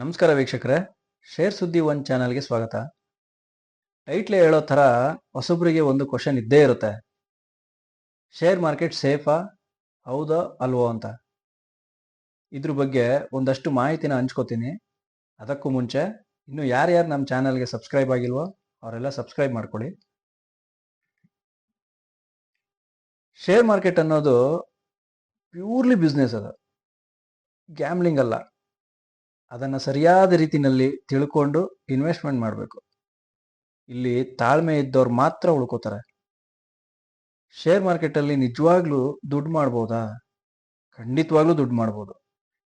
ನಮಸ್ಕಾರ ವೀಕ್ಷಕರೇ. ಶೇರ್ ಸುದ್ದಿ ಒನ್ ಚಾನಲ್ಗೆ ಸ್ವಾಗತ. ಟೈಟ್ಲ್ ಹೇಳೋ ಥರ ಹೊಸಬ್ರಿಗೆ ಒಂದು ಕ್ವಶನ್ ಇದ್ದೇ ಇರುತ್ತೆ. ಶೇರ್ ಮಾರ್ಕೆಟ್ ಸೇಫಾ? ಹೌದಾ ಅಲ್ವೋ ಅಂತ. ಇದ್ರ ಬಗ್ಗೆ ಒಂದಷ್ಟು ಮಾಹಿತಿನ ಹಂಚ್ಕೋತೀನಿ. ಅದಕ್ಕೂ ಮುಂಚೆ ಇನ್ನು ಯಾರ್ಯಾರು ನಮ್ಮ ಚಾನಲ್ಗೆ ಸಬ್ಸ್ಕ್ರೈಬ್ ಆಗಿಲ್ವೋ ಅವರೆಲ್ಲ ಸಬ್ಸ್ಕ್ರೈಬ್ ಮಾಡ್ಕೊಳ್ಳಿ. ಶೇರ್ ಮಾರ್ಕೆಟ್ ಅನ್ನೋದು ಪ್ಯೂರ್ಲಿ ಬಿಸ್ನೆಸ್ ಅದು. ಗ್ಯಾಮ್ಲಿಂಗ್ ಅಲ್ಲ. ಅದನ್ನು ಸರಿಯಾದ ರೀತಿನಲ್ಲಿ ತಿಳ್ಕೊಂಡು ಇನ್ವೆಸ್ಟ್ಮೆಂಟ್ ಮಾಡಬೇಕು. ಇಲ್ಲಿ ತಾಳ್ಮೆ ಇದ್ದವ್ರು ಮಾತ್ರ ಉಳ್ಕೋತಾರೆ. ಶೇರ್ ಮಾರ್ಕೆಟಲ್ಲಿ ನಿಜವಾಗ್ಲೂ ದುಡ್ಡು ಮಾಡ್ಬೋದಾ? ಖಂಡಿತವಾಗ್ಲೂ ದುಡ್ಡು ಮಾಡ್ಬೋದು.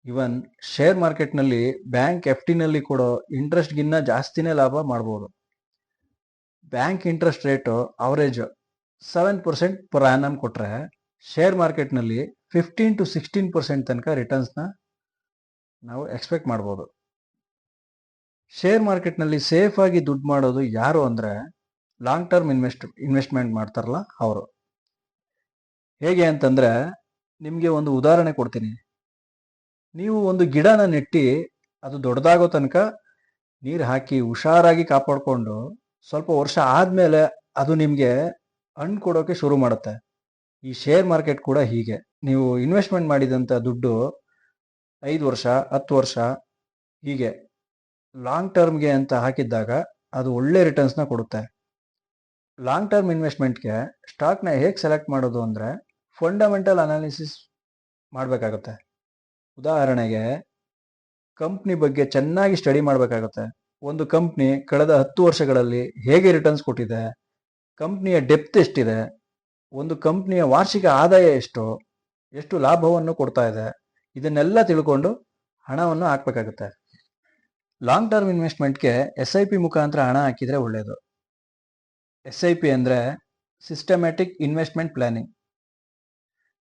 ಇವನ್ ಶೇರ್ ಮಾರ್ಕೆಟ್ನಲ್ಲಿ ಬ್ಯಾಂಕ್ ಎಫ್ ಟಿನಲ್ಲಿ ಕೊಡೋ ಇಂಟ್ರೆಸ್ಟ್ಗಿನ್ನ ಜಾಸ್ತಿನೇ ಲಾಭ ಮಾಡ್ಬೋದು. Bank interest rate average seven percent per annum ಕೊಟ್ಟರೆ ಶೇರ್ ಮಾರ್ಕೆಟ್ನಲ್ಲಿ ಫಿಫ್ಟೀನ್ ಟು ಸಿಕ್ಸ್ಟೀನ್ ಪರ್ಸೆಂಟ್ ತನಕ ರಿಟರ್ನ್ಸ್ನ ನಾವು ಎಕ್ಸ್ಪೆಕ್ಟ್ ಮಾಡ್ಬೋದು. ಶೇರ್ ಮಾರ್ಕೆಟ್ನಲ್ಲಿ ಸೇಫ್ ಆಗಿ ದುಡ್ಡು ಮಾಡೋದು ಯಾರು ಅಂದರೆ ಲಾಂಗ್ ಟರ್ಮ್ ಇನ್ವೆಸ್ಟ್ ಇನ್ವೆಸ್ಟ್ಮೆಂಟ್ ಮಾಡ್ತಾರಲ್ಲ ಅವರು. ಹೇಗೆ ಅಂತಂದರೆ ನಿಮಗೆ ಒಂದು ಉದಾಹರಣೆ ಕೊಡ್ತೀನಿ. ನೀವು ಒಂದು ಗಿಡನ ನೆಟ್ಟಿ ಅದು ದೊಡ್ಡದಾಗೋ ತನಕ ನೀರು ಹಾಕಿ ಹುಷಾರಾಗಿ ಕಾಪಾಡಿಕೊಂಡು ಸ್ವಲ್ಪ ವರ್ಷ ಆದಮೇಲೆ ಅದು ನಿಮಗೆ ಹಣ್ಣು ಕೊಡೋಕೆ ಶುರು ಮಾಡುತ್ತೆ. ಈ ಶೇರ್ ಮಾರ್ಕೆಟ್ ಕೂಡ ಹೀಗೆ. ನೀವು ಇನ್ವೆಸ್ಟ್ಮೆಂಟ್ ಮಾಡಿದಂಥ ದುಡ್ಡು ಐದು ವರ್ಷ, ಹತ್ತು ವರ್ಷ ಹೀಗೆ ಲಾಂಗ್ ಟರ್ಮ್ಗೆ ಅಂತ ಹಾಕಿದ್ದಾಗ ಅದು ಒಳ್ಳೆ ರಿಟರ್ನ್ಸ್ನ ಕೊಡುತ್ತೆ. ಲಾಂಗ್ ಟರ್ಮ್ ಇನ್ವೆಸ್ಟ್ಮೆಂಟ್ಗೆ ಸ್ಟಾಕ್ನ ಹೇಗೆ ಸೆಲೆಕ್ಟ್ ಮಾಡೋದು ಅಂದರೆ ಫಂಡಮೆಂಟಲ್ ಅನಾಲಿಸಿಸ್ ಮಾಡಬೇಕಾಗುತ್ತೆ. ಉದಾಹರಣೆಗೆ ಕಂಪ್ನಿ ಬಗ್ಗೆ ಚೆನ್ನಾಗಿ ಸ್ಟಡಿ ಮಾಡಬೇಕಾಗುತ್ತೆ. ಒಂದು ಕಂಪ್ನಿ ಕಳೆದ ಹತ್ತು ವರ್ಷಗಳಲ್ಲಿ ಹೇಗೆ ರಿಟರ್ನ್ಸ್ ಕೊಟ್ಟಿದೆ ಕಂಪ್ನಿಯ ಡೆಪ್ತ್ ಎಷ್ಟಿದೆ, ಒಂದು ಕಂಪ್ನಿಯ ವಾರ್ಷಿಕ ಆದಾಯ ಎಷ್ಟು ಎಷ್ಟು ಲಾಭವನ್ನು ಕೊಡ್ತಾ ಇದೆ ಇದನ್ನೆಲ್ಲ ತಿಳ್ಕೊಂಡು ಹಣವನ್ನು ಹಾಕಬೇಕಾಗುತ್ತೆ. ಲಾಂಗ್ ಟರ್ಮ್ ಇನ್ವೆಸ್ಟ್ಮೆಂಟ್ಗೆ ಎಸ್ ಐ ಪಿ ಮುಖಾಂತರ ಹಣ ಹಾಕಿದರೆ ಒಳ್ಳೆಯದು ಎಸ್ ಐ ಪಿ ಅಂದರೆ ಸಿಸ್ಟಮ್ಯಾಟಿಕ್ ಇನ್ವೆಸ್ಟ್ಮೆಂಟ್ ಪ್ಲಾನಿಂಗ್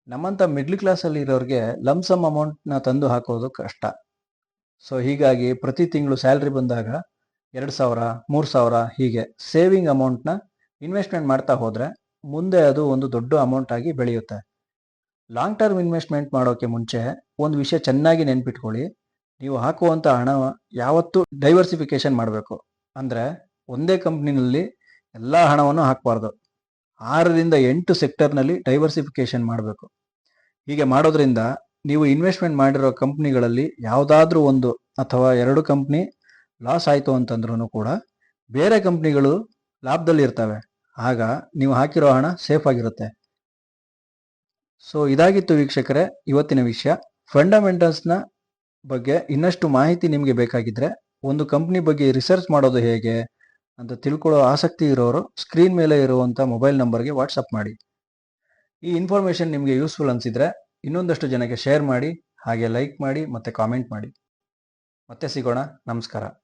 ನಮ್ಮಂಥ ಮಿಡ್ಲ್ ಕ್ಲಾಸಲ್ಲಿ ಇರೋರಿಗೆ ಲಮ್ಸಮ್ ಅಮೌಂಟ್ನ ತಂದು ಹಾಕೋದು ಕಷ್ಟ. ಸೊ ಹೀಗಾಗಿ ಪ್ರತಿ ತಿಂಗಳು ಸ್ಯಾಲ್ರಿ ಬಂದಾಗ ಎರಡು ಸಾವಿರ, ಮೂರು ಸಾವಿರ ಹೀಗೆ ಸೇವಿಂಗ್ ಅಮೌಂಟ್ನ ಇನ್ವೆಸ್ಟ್ಮೆಂಟ್ ಮಾಡ್ತಾ ಹೋದರೆ ಮುಂದೆ ಅದು ಒಂದು ದೊಡ್ಡ ಅಮೌಂಟ್ ಆಗಿ ಬೆಳೆಯುತ್ತೆ. ಲಾಂಗ್ ಟರ್ಮ್ ಇನ್ವೆಸ್ಟ್ಮೆಂಟ್ ಮಾಡೋಕೆ ಮುಂಚೆ ಒಂದು ವಿಷಯ ಚೆನ್ನಾಗಿ ನೆನ್ಪಿಟ್ಕೊಳ್ಳಿ. ನೀವು ಹಾಕುವಂಥ ಹಣ ಯಾವತ್ತೂ ಡೈವರ್ಸಿಫಿಕೇಶನ್ ಮಾಡಬೇಕು. ಅಂದರೆ ಒಂದೇ ಕಂಪ್ನಿನಲ್ಲಿ ಎಲ್ಲ ಹಣವನ್ನು ಹಾಕಬಾರ್ದು. ಆರರಿಂದ ಎಂಟು ಸೆಕ್ಟರ್ನಲ್ಲಿ ಡೈವರ್ಸಿಫಿಕೇಶನ್ ಮಾಡಬೇಕು. ಹೀಗೆ ಮಾಡೋದ್ರಿಂದ ನೀವು ಇನ್ವೆಸ್ಟ್ಮೆಂಟ್ ಮಾಡಿರೋ ಕಂಪ್ನಿಗಳಲ್ಲಿ ಯಾವುದಾದ್ರೂ ಒಂದು ಅಥವಾ ಎರಡು ಕಂಪ್ನಿ ಲಾಸ್ ಆಯಿತು ಅಂತಂದ್ರೂ ಕೂಡ ಬೇರೆ ಕಂಪ್ನಿಗಳು ಲಾಭದಲ್ಲಿ ಇರ್ತವೆ ಆಗ ನೀವು ಹಾಕಿರೋ ಹಣ ಸೇಫ್ ಆಗಿರುತ್ತೆ. ಸೊ ಇದಾಗಿತ್ತು ವೀಕ್ಷಕರೇ, ಇವತ್ತಿನ ವಿಷಯ. ಫಂಡಮೆಂಟಲ್ಸ್ನ ಬಗ್ಗೆ ಇನ್ನಷ್ಟು ಮಾಹಿತಿ ನಿಮಗೆ ಬೇಕಾಗಿದ್ರೆ ಒಂದು ಕಂಪ್ನಿ ಬಗ್ಗೆ ರಿಸರ್ಚ್ ಮಾಡೋದು ಹೇಗೆ ಅಂತ ತಿಳ್ಕೊಳ್ಳೋ ಆಸಕ್ತಿ ಇರೋರು ಸ್ಕ್ರೀನ್ ಮೇಲೆ ಇರುವಂಥ ಮೊಬೈಲ್ ನಂಬರ್ಗೆ ವಾಟ್ಸಪ್ ಮಾಡಿ. ಈ ಇನ್ಫಾರ್ಮೇಷನ್ ನಿಮಗೆ ಯೂಸ್ಫುಲ್ ಅನಿಸಿದ್ರೆ ಇನ್ನೊಂದಷ್ಟು ಜನಕ್ಕೆ ಶೇರ್ ಮಾಡಿ, ಹಾಗೆ ಲೈಕ್ ಮಾಡಿ ಮತ್ತು ಕಾಮೆಂಟ್ ಮಾಡಿ. ಮತ್ತೆ ಸಿಗೋಣ. ನಮಸ್ಕಾರ.